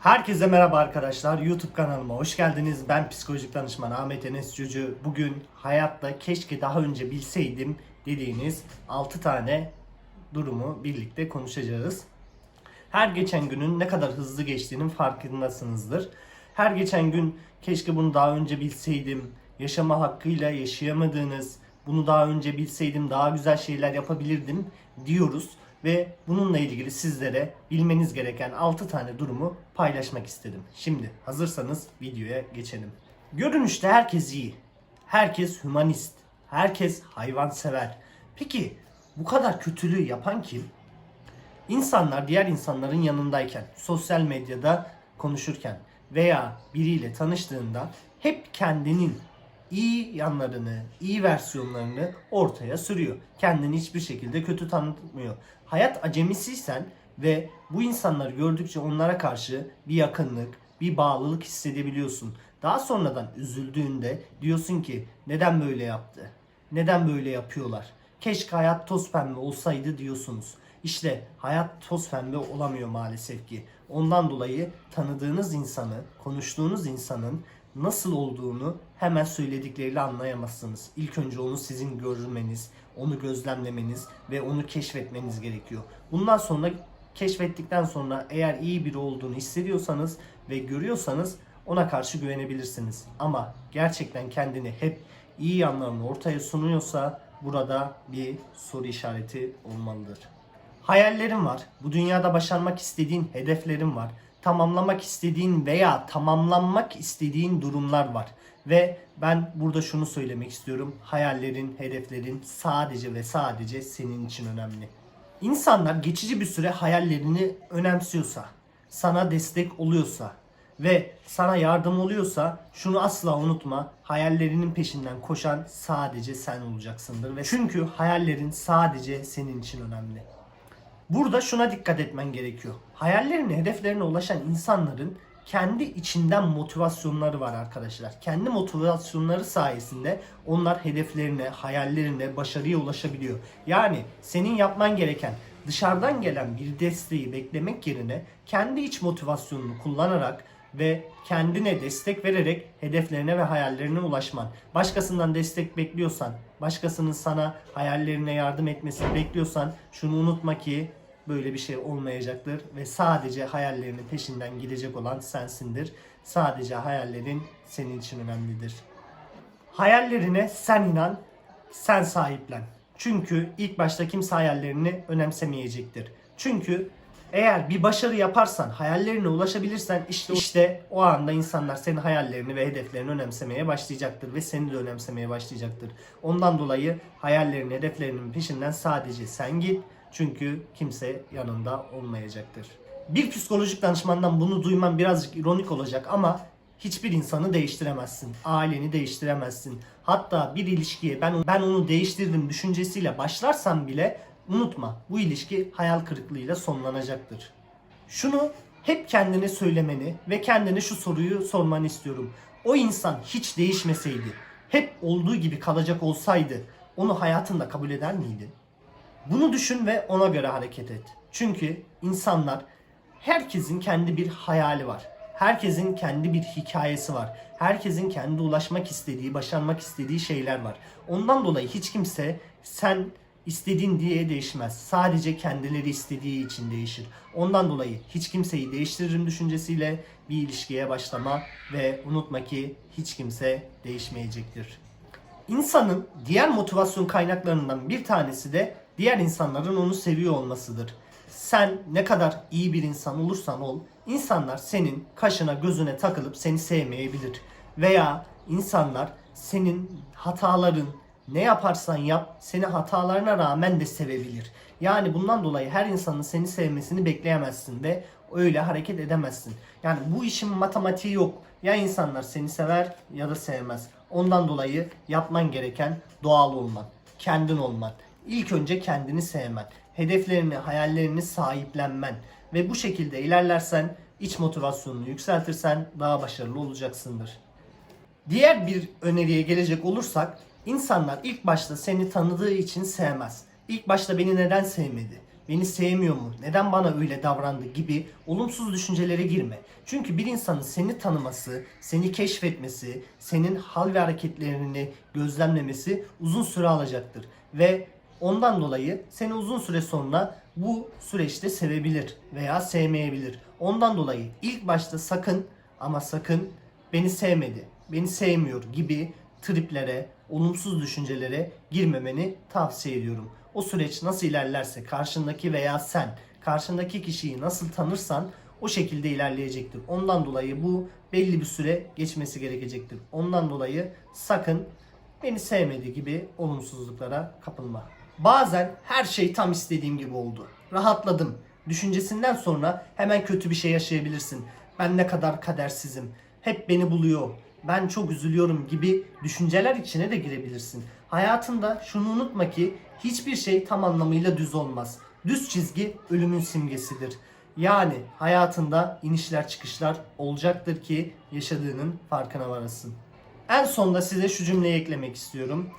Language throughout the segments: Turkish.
Herkese merhaba arkadaşlar. YouTube kanalıma hoş geldiniz. Ben psikolojik danışman Ahmet Enes Cücü. Bugün hayatta keşke daha önce bilseydim dediğiniz 6 tane durumu birlikte konuşacağız. Her geçen günün ne kadar hızlı geçtiğinin farkındasınızdır. Her geçen gün keşke bunu daha önce bilseydim, yaşama hakkıyla yaşayamadığınız, bunu daha önce bilseydim daha güzel şeyler yapabilirdim diyoruz ve bununla ilgili sizlere bilmeniz gereken 6 tane durumu paylaşmak istedim. Şimdi hazırsanız videoya geçelim. Görünüşte herkes iyi. Herkes hümanist. Herkes hayvansever. Peki bu kadar kötülüğü yapan kim? İnsanlar diğer insanların yanındayken, sosyal medyada konuşurken veya biriyle tanıştığında hep kendinin iyi yanlarını, iyi versiyonlarını ortaya sürüyor. Kendini hiçbir şekilde kötü tanıtmıyor. Hayat acemisiysen ve bu insanları gördükçe onlara karşı bir yakınlık, bir bağlılık hissedebiliyorsun. Daha sonradan üzüldüğünde diyorsun ki neden böyle yaptı? Neden böyle yapıyorlar? Keşke hayat toz pembe olsaydı diyorsunuz. İşte hayat toz pembe olamıyor maalesef ki. Ondan dolayı tanıdığınız insanı, konuştuğunuz insanın nasıl olduğunu hemen söyledikleriyle anlayamazsınız. İlk önce onu sizin görmeniz, onu gözlemlemeniz ve onu keşfetmeniz gerekiyor. Bundan sonra keşfettikten sonra eğer iyi biri olduğunu hissediyorsanız ve görüyorsanız ona karşı güvenebilirsiniz. Ama gerçekten kendini hep iyi yanlarını ortaya sunuyorsa burada bir soru işareti olmalıdır. Hayallerin var. Bu dünyada başarmak istediğin hedeflerin var. Tamamlamak istediğin veya tamamlanmak istediğin durumlar var. Ve ben burada şunu söylemek istiyorum. Hayallerin, hedeflerin sadece ve sadece senin için önemli. İnsanlar geçici bir süre hayallerini önemsiyorsa, sana destek oluyorsa ve sana yardım oluyorsa şunu asla unutma. Hayallerinin peşinden koşan sadece sen olacaksındır ve çünkü hayallerin sadece senin için önemli. Burada şuna dikkat etmen gerekiyor. Hayallerine, hedeflerine ulaşan insanların kendi içinden motivasyonları var arkadaşlar. Kendi motivasyonları sayesinde onlar hedeflerine, hayallerine, başarıya ulaşabiliyor. Yani senin yapman gereken dışarıdan gelen bir desteği beklemek yerine kendi iç motivasyonunu kullanarak ve kendine destek vererek hedeflerine ve hayallerine ulaşman. Başkasından destek bekliyorsan, başkasının sana hayallerine yardım etmesini bekliyorsan şunu unutma ki böyle bir şey olmayacaktır ve sadece hayallerinin peşinden gidecek olan sensindir. Sadece hayallerin senin için önemlidir. Hayallerine sen inan, sen sahiplen. Çünkü ilk başta kimse hayallerini önemsemeyecektir. Çünkü eğer bir başarı yaparsan, hayallerine ulaşabilirsen işte, işte o anda insanlar senin hayallerini ve hedeflerini önemsemeye başlayacaktır ve seni de önemsemeye başlayacaktır. Ondan dolayı hayallerin, hedeflerinin peşinden sadece sen git. Çünkü kimse yanında olmayacaktır. Bir psikolojik danışmandan bunu duyman birazcık ironik olacak ama hiçbir insanı değiştiremezsin. Aileni değiştiremezsin. Hatta bir ilişkiye ben ben onu değiştirdim düşüncesiyle başlarsan bile unutma bu ilişki hayal kırıklığıyla sonlanacaktır. Şunu hep kendine söylemeni ve kendine şu soruyu sormanı istiyorum. O insan hiç değişmeseydi, hep olduğu gibi kalacak olsaydı onu hayatında kabul eder miydin? Bunu düşün ve ona göre hareket et. Çünkü insanlar herkesin kendi bir hayali var. Herkesin kendi bir hikayesi var. Herkesin kendi ulaşmak istediği, başarmak istediği şeyler var. Ondan dolayı hiç kimse sen istediğin diye değişmez. Sadece kendileri istediği için değişir. Ondan dolayı hiç kimseyi değiştiririm düşüncesiyle bir ilişkiye başlama ve unutma ki hiç kimse değişmeyecektir. İnsanın diğer motivasyon kaynaklarından bir tanesi de diğer insanların onu seviyor olmasıdır. Sen ne kadar iyi bir insan olursan ol, insanlar senin kaşına gözüne takılıp seni sevmeyebilir. Veya insanlar senin hataların ne yaparsan yap seni hatalarına rağmen de sevebilir. Yani bundan dolayı her insanın seni sevmesini bekleyemezsin ve öyle hareket edemezsin. Yani bu işin matematiği yok. Ya insanlar seni sever ya da sevmez. Ondan dolayı yapman gereken doğal olman, kendin olman. İlk önce kendini sevmen, hedeflerini, hayallerini sahiplenmen ve bu şekilde ilerlersen, iç motivasyonunu yükseltirsen daha başarılı olacaksındır. Diğer bir öneriye gelecek olursak, insanlar ilk başta seni tanıdığı için sevmez. İlk başta beni neden sevmedi? Beni sevmiyor mu? Neden bana öyle davrandı gibi olumsuz düşüncelere girme. Çünkü bir insanın seni tanıması, seni keşfetmesi, senin hal ve hareketlerini gözlemlemesi uzun süre alacaktır. Ve ondan dolayı seni uzun süre sonra bu süreçte sevebilir veya sevmeyebilir. Ondan dolayı ilk başta sakın ama sakın beni sevmedi, beni sevmiyor gibi triplere, olumsuz düşüncelere girmemeni tavsiye ediyorum. O süreç nasıl ilerlerse karşındaki veya sen karşındaki kişiyi nasıl tanırsan o şekilde ilerleyecektir. Ondan dolayı bu belli bir süre geçmesi gerekecektir. Ondan dolayı sakın beni sevmedi gibi olumsuzluklara kapılma. Bazen her şey tam istediğim gibi oldu. Rahatladım. Düşüncesinden sonra hemen kötü bir şey yaşayabilirsin. Ben ne kadar kadersizim. Hep beni buluyor. Ben çok üzülüyorum gibi düşünceler içine de girebilirsin. Hayatında şunu unutma ki hiçbir şey tam anlamıyla düz olmaz. Düz çizgi ölümün simgesidir. Yani hayatında inişler çıkışlar olacaktır ki yaşadığının farkına varasın. En sonda size şu cümleyi eklemek istiyorum.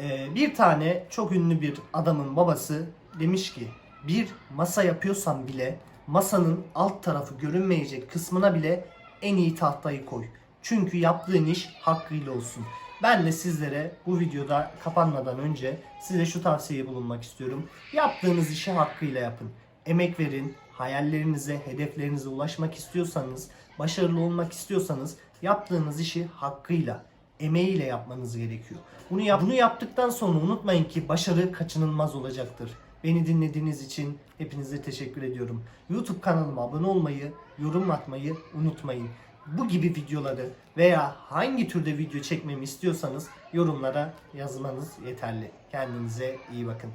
Ee, bir tane çok ünlü bir adamın babası demiş ki bir masa yapıyorsan bile masanın alt tarafı görünmeyecek kısmına bile en iyi tahtayı koy. Çünkü yaptığın iş hakkıyla olsun. Ben de sizlere bu videoda kapanmadan önce size şu tavsiyeyi bulunmak istiyorum. Yaptığınız işi hakkıyla yapın. Emek verin, hayallerinize, hedeflerinize ulaşmak istiyorsanız, başarılı olmak istiyorsanız yaptığınız işi hakkıyla, emeğiyle yapmanız gerekiyor. Bunu, yap- bunu yaptıktan sonra unutmayın ki başarı kaçınılmaz olacaktır. Beni dinlediğiniz için hepinize teşekkür ediyorum. YouTube kanalıma abone olmayı, yorum atmayı unutmayın. Bu gibi videoları veya hangi türde video çekmemi istiyorsanız yorumlara yazmanız yeterli. Kendinize iyi bakın.